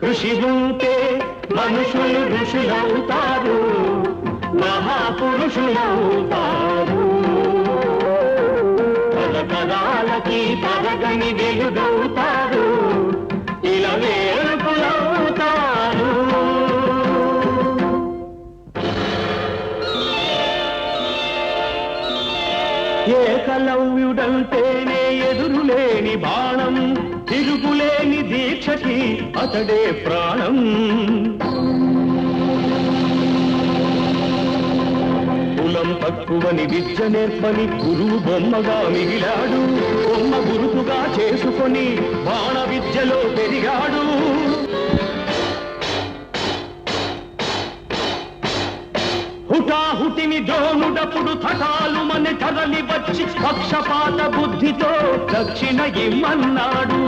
కృషి ఉంటే మనుషులు ఋషులవుతారు మహాపురుషులవుతారు. తరతరాలకి పదగని వెలుగవుతారు ఇలా వేడుకులవుతారు ఏకలవ్యుడంటేనే ఎదురులేని దీక్షకి అతడే ప్రాణం. కులం తక్కువని విద్య నేర్పని గురువు బొమ్మగా మిగిలాడు. బొమ్మ గురుకుగా చేసుకొని బాణ విద్యలో పెరిగాడు. హుటాహుటిని ద్రోణుడప్పుడు తటాలు మన కదలి వచ్చి పక్షపాత బుద్ధితో దక్షిణ ఇమ్మన్నాడు.